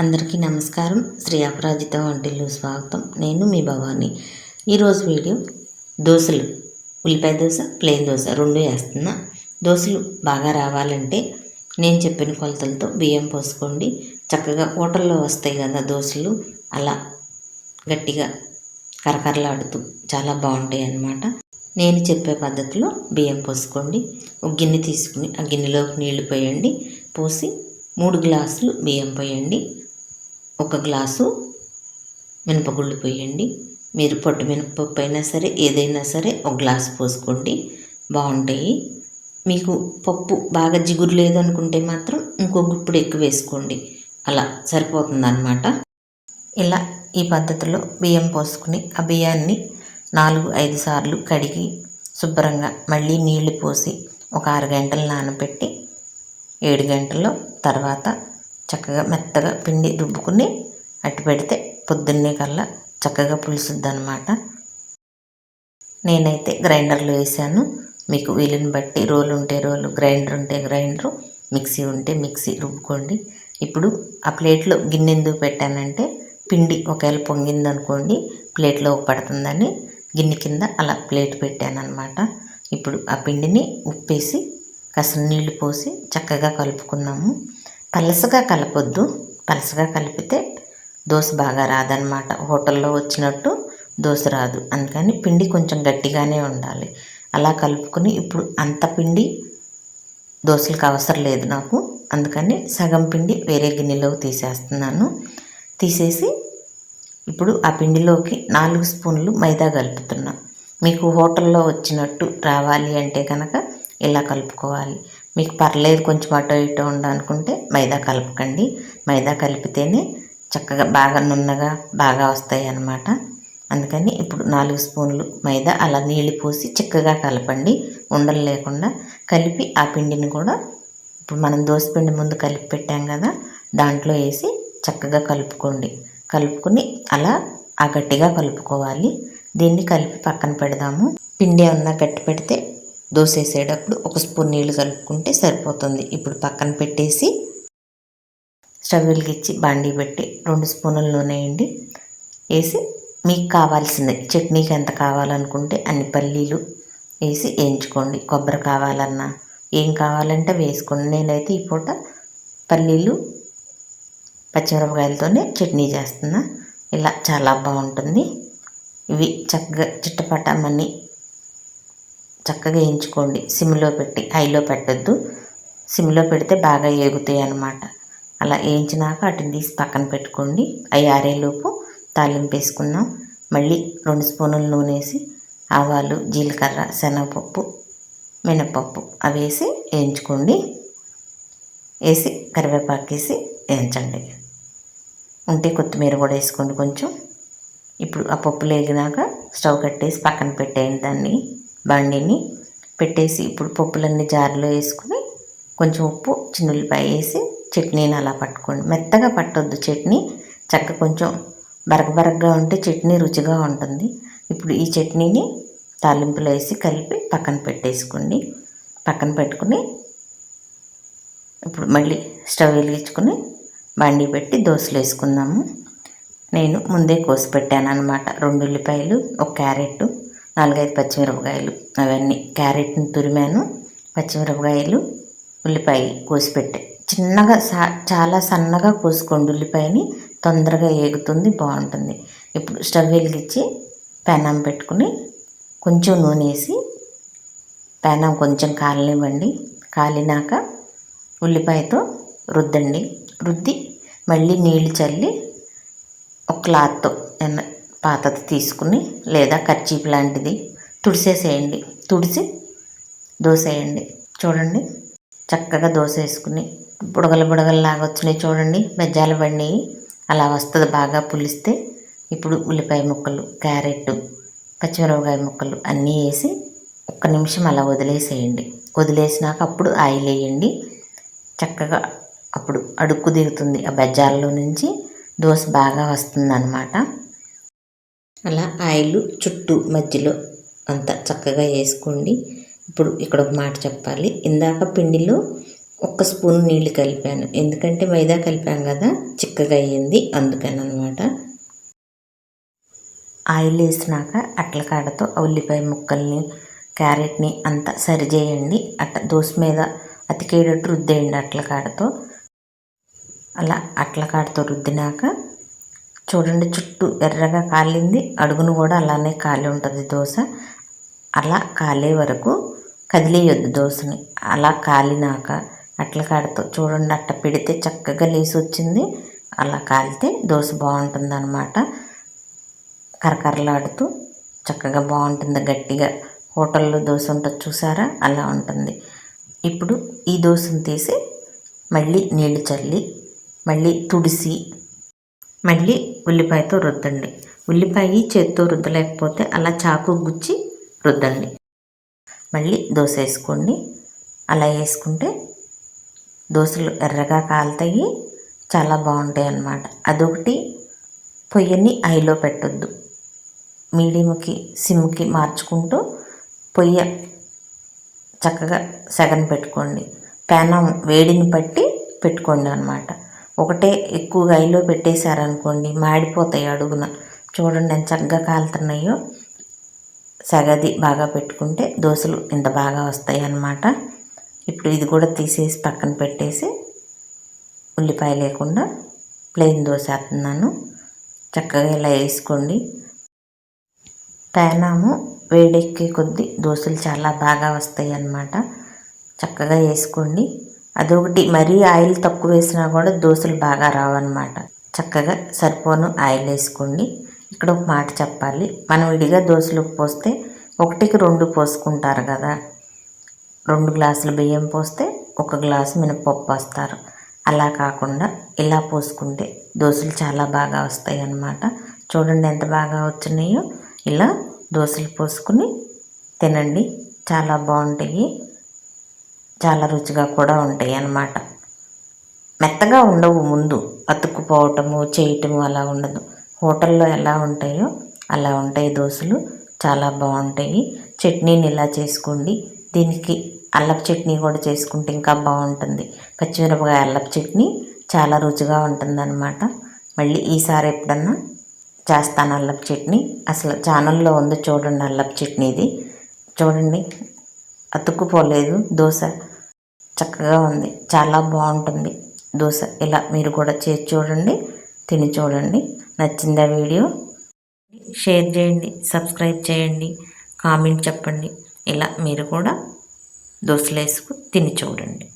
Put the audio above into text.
అందరికీ నమస్కారం. శ్రీ అపరాజిత వంటిల్లు స్వాగతం. నేను మీ భవాని. ఈరోజు వీడియో దోశలు. ఉల్లిపాయ దోశ ప్లెయిన్ దోశ రెండు వేస్తున్నా. దోశలు బాగా రావాలంటే నేను చెప్పిన కొలతలతో బియ్యం పోసుకోండి. చక్కగా హోటల్లో వస్తాయి కదా దోశలు. అలా గట్టిగా కరకరలాడుతూ చాలా బాగుంటాయి అన్నమాట. నేను చెప్పే పద్ధతిలో బియ్యం పోసుకోండి. ఒక గిన్నె తీసుకుని ఆ గిన్నెలోకి నీళ్ళు పోయండి. పోసి మూడు గ్లాసులు బియ్యం పోయండి. ఒక గ్లాసు మినపగుళ్ళు పోయండి. మీరు పొట్టు మినపప్పు అయినా సరే ఏదైనా సరే ఒక గ్లాసు పోసుకోండి. బాగుంటాయి. మీకు పప్పు బాగా జిగురు లేదనుకుంటే మాత్రం ఇంకో గుప్పుడు ఎక్కువ వేసుకోండి. అలా సరిపోతుంది అనమాట ఇలా ఈ పద్ధతిలో బియ్యం పోసుకుని ఆ బియ్యాన్ని నాలుగు ఐదు సార్లు కడిగి శుభ్రంగా మళ్ళీ నీళ్ళు పోసి ఒక ఆరు గంటలు నానబెట్టి ఏడు గంటల్లో తర్వాత చక్కగా మెత్తగా పిండి రుబ్బుకుని అట్టు పెడితే పొద్దున్నే కల్లా చక్కగా పులుసుద్ది అనమాట నేనైతే గ్రైండర్లో వేసాను. మీకు వీలుని బట్టి రోలు ఉంటే రోలు గ్రైండర్ ఉంటే గ్రైండరు మిక్సీ ఉంటే మిక్సీ రుబ్బుకోండి. ఇప్పుడు ఆ ప్లేట్లో గిన్నె ఎందుకు పెట్టానంటే పిండి ఒకవేళ పొంగిందనుకోండి ప్లేట్లో పడుతుందని గిన్నె కింద అలా ప్లేట్ పెట్టాను అనమాట ఇప్పుడు ఆ పిండిని ఉప్పేసి కాసిన నీళ్ళు పోసి చక్కగా కలుపుకున్నాము పలసగా కలపొద్దు. పలసగా కలిపితే దోశ బాగా రాదనమాట హోటల్లో వచ్చినట్టు దోశ రాదు. అందుకని పిండి కొంచెం గట్టిగానే ఉండాలి. అలా కలుపుకొని ఇప్పుడు అంత పిండి దోశలకు అవసరం లేదు నాకు. అందుకని సగం పిండి వేరే గిన్నెలోకి తీసేస్తున్నాను. తీసేసి ఇప్పుడు ఆ పిండిలోకి నాలుగు స్పూన్లు మైదా కలుపుతున్నా. మీకు హోటల్లో వచ్చినట్టు రావాలి అంటే కనుక ఇలా కలుపుకోవాలి. మీకు పర్లేదు కొంచెం అటో ఇటు ఉండాలనుకుంటే మైదా కలపకండి. మైదా కలిపితేనే చక్కగా బాగా నున్నగా బాగా వస్తాయి అన్నమాట అందుకని ఇప్పుడు నాలుగు స్పూన్లు మైదా అలా నీళ్ళు పోసి చిక్కగా కలపండి. ఉండలు లేకుండా కలిపి ఆ పిండిని కూడా ఇప్పుడు మనం దోశ పిండి ముందు కలిపి పెట్టాం కదా దాంట్లో వేసి చక్కగా కలుపుకోండి. కలుపుకుని అలా ఆ గట్టిగా కలుపుకోవాలి. దీన్ని కలిపి పక్కన పెడదాము. పిండి ఏమన్నా గట్టి పెడితే దోశ వేసేటప్పుడు ఒక స్పూన్ నీళ్ళు కలుపుకుంటే సరిపోతుంది. ఇప్పుడు పక్కన పెట్టేసి స్టవ్ వెలిగించి బాండీ పెట్టి రెండు స్పూన్ల నూనె వేయండి వేసి మీకు కావాల్సింది చట్నీకి ఎంత కావాలనుకుంటే అన్ని పల్లీలు వేసి వేయించుకోండి. కొబ్బరి కావాలన్నా ఏం కావాలంటే వేసుకోండి. నేనైతే ఈ పూట పల్లీలు పచ్చిమిరపకాయలతోనే చట్నీ చేస్తున్నా. ఇలా చాలా బాగుంటుంది. ఇవి చక్కగా చిట్టపట్టమని చక్కగా వేయించుకోండి. సిమ్లో పెట్టి హైలో పెట్టద్దు. సిమ్లో పెడితే బాగా ఏగుతాయి అన్నమాట. అలా వేయించినాక వాటిని తీసి పక్కన పెట్టుకోండి. అవి ఆరేలోపు తాలింపు వేసుకున్నాం మళ్ళీ రెండు స్పూనులు నూనె వేసి ఆవాలు జీలకర్ర శనగపప్పు మినపప్పు అవి వేసి వేయించుకోండి. వేసి కరివేపాకు వేసి వేయించండి. ఉంటే కొత్తిమీర కూడా వేసుకోండి కొంచెం. ఇప్పుడు ఆ పప్పులు వేగినాక స్టవ్ కట్టేసి పక్కన పెట్టేయండి దాన్ని. బండిని పెట్టేసి ఇప్పుడు పప్పులన్నీ జార్లో వేసుకుని కొంచెం ఉప్పు చిన్నుల్లిపాయ వేసి చట్నీని అలా పట్టుకోండి. మెత్తగా పట్టొద్దు చట్నీ. చక్క కొంచెం బరగబరగ్గా ఉంటే చట్నీ రుచిగా ఉంటుంది. ఇప్పుడు ఈ చట్నీని తాలింపులో వేసి కలిపి పక్కన పెట్టేసుకోండి. పక్కన పెట్టుకుని ఇప్పుడు మళ్ళీ స్టవ్ వెలిగించుకుని బండి పెట్టి దోశలు వేసుకుందాము. నేను ముందే కోసి పెట్టాను అనమాట రెండు ఉల్లిపాయలు ఒక క్యారెట్. నాలుగైదు పచ్చిమిరపకాయలు అవన్నీ. క్యారెట్ని తురిమాను పచ్చిమిరపకాయలు ఉల్లిపాయ కోసి పెట్టే చిన్నగా సా చాలా సన్నగా కోసుకోండి ఉల్లిపాయని. తొందరగా ఏగుతుంది బాగుంటుంది. ఇప్పుడు స్టవ్ వెలిగించి పెనం పెట్టుకుని కొంచెం నూనె వేసి పెనం కొంచెం కాలనివ్వండి. కాలినాక ఉల్లిపాయతో రుద్దండి. రుద్ది మళ్ళీ నీళ్ళు చల్లి ఒక క్లాత్తో పాతది తీసుకుని లేదా కర్చీప్ లాంటిది తుడిసేసేయండి. తుడిసి దోసేయండి. వేయండి చూడండి. చక్కగా దోశ వేసుకుని బుడగలు బుడగలలాగా వచ్చినాయి చూడండి. బెజ్జాలు పడినాయి అలా వస్తుంది బాగా పులిస్తే ఇప్పుడు ఉల్లిపాయ ముక్కలు క్యారెట్ పచ్చిమిరపకాయ ముక్కలు అన్నీ వేసి ఒక్క నిమిషం అలా వదిలేసేయండి. వదిలేసినాక అప్పుడు ఆయిల్ వేయండి. చక్కగా అప్పుడు అడుక్కు దిగుతుంది. ఆ బెజ్జాల్లో నుంచి దోశ బాగా వస్తుంది అలా ఆయిల్ చుట్టూ మధ్యలో అంతా చక్కగా వేసుకోండి. ఇప్పుడు ఇక్కడ ఒక మాట చెప్పాలి. ఇందాక పిండిలో ఒక్క స్పూన్ నీళ్ళు కలిపాను. ఎందుకంటే మైదా కలిపాం కదా చిక్కగా అయ్యింది. అందుకని అనమాట ఆయిల్ వేసినాక అట్ల కాడతో ఉల్లిపాయ ముక్కల్ని క్యారెట్ని అంతా సరిచేయండి అట్ట దోశ మీద అతికేటట్టు రుద్దేయండి అట్ల కాడతో. అలా అట్ల కాడతో రుద్దినాక చూడండి చుట్టూ ఎర్రగా కాలింది. అడుగును కూడా అలానే కాలి ఉంటుంది దోశ. అలా కాలే వరకు కదిలేయొద్దు దోశని. అలా కాలినాక అట్ల కాడతో చూడండి అట్ట పెడితే చక్కగా లేసి వచ్చింది. అలా కాలితే దోశ బాగుంటుంది అనమాట కరకరలాడుతూ చక్కగా బాగుంటుంది. గట్టిగా హోటల్లో దోశ ఉంటుంది చూసారా? అలా ఉంటుంది. ఇప్పుడు ఈ దోశను తీసి మళ్ళీ నీళ్ళు చల్లి మళ్ళీ తుడిసి మళ్ళీ ఉల్లిపాయతో రుద్దండి. ఉల్లిపాయ చేత్తో రుద్దలేకపోతే అలా చాకు గుచ్చి రుద్దండి. మళ్ళీ దోశ వేసుకోండి. అలా వేసుకుంటే దోశలు ఎర్రగా కాలుతాయి. చాలా బాగుంటాయి అన్నమాట. అదొకటి పొయ్యిని ఐలో పెట్టొద్దు. మీడియంకి సిమ్కి మార్చుకుంటూ పొయ్యి చక్కగా సెగన్ పెట్టుకోండి. పెనం వేడిని బట్టి పెట్టుకోండి అనమాట ఒకటే ఎక్కువగా ఐలో పెట్టేశారనుకోండి మాడిపోతాయి అడుగున. చూడండి ఎంత చక్కగా కాలుతున్నాయో. సగది బాగా పెట్టుకుంటే దోశలు ఇంత బాగా వస్తాయి అన్నమాట ఇప్పుడు ఇది కూడా తీసేసి పక్కన పెట్టేసి ఉల్లిపాయ లేకుండా ప్లెయిన్ దోశ వేస్తున్నాను. చక్కగా ఇలా వేసుకోండి. పేనాము వేడెక్కే కొద్దీ దోశలు చాలా బాగా వస్తాయి అన్నమాట చక్కగా వేసుకోండి. అదొకటి. మరీ ఆయిల్ తక్కువ వేసినా కూడా దోశలు బాగా రావన్నమాట. చక్కగా సరిపోను ఆయిల్ వేసుకోండి. ఇక్కడ ఒక మాట చెప్పాలి. మనం విడిగా దోశలు పోస్తే ఒకటికి రెండు పోసుకుంటారు కదా. రెండు గ్లాసులు బియ్యం పోస్తే ఒక గ్లాసు మినపప్పు వస్తారు అలా కాకుండా ఇలా పోసుకుంటే దోశలు చాలా బాగా వస్తాయి అన్నమాట చూడండి ఎంత బాగా వచ్చినాయో. ఇలా దోశలు పోసుకుని తినండి. చాలా బాగుంటాయి. చాలా రుచిగా కూడా ఉంటాయి అన్నమాట. మెత్తగా ఉండవు ముందు. అతుక్కుపోవటము చేయటము అలా ఉండదు. హోటల్లో ఎలా ఉంటాయో అలా ఉంటాయి దోశలు. చాలా బాగుంటాయి. చట్నీని ఇలా చేసుకోండి. దీనికి అల్లపు చట్నీ కూడా చేసుకుంటే ఇంకా బాగుంటుంది. పచ్చిమిరపకాయ అల్లపు చట్నీ చాలా రుచిగా ఉంటుందన్నమాట. మళ్ళీ ఈసారి ఎప్పుడన్నా చేస్తాను అల్లపు చట్నీ. అసలు ఛానల్లో ఉంది చూడండి అల్లపు చట్నీది. చూడండి. అతుక్కుపోలేదు. దోశ చక్కగా ఉంది. చాలా బాగుంటుంది. దోశ ఇలా మీరు కూడా చేసి చూడండి తిని చూడండి. నచ్చిందా వీడియో? షేర్ చేయండి సబ్స్క్రైబ్ చేయండి కామెంట్ చెప్పండి. ఇలా మీరు కూడా దోశలు వేసుకు తిని చూడండి.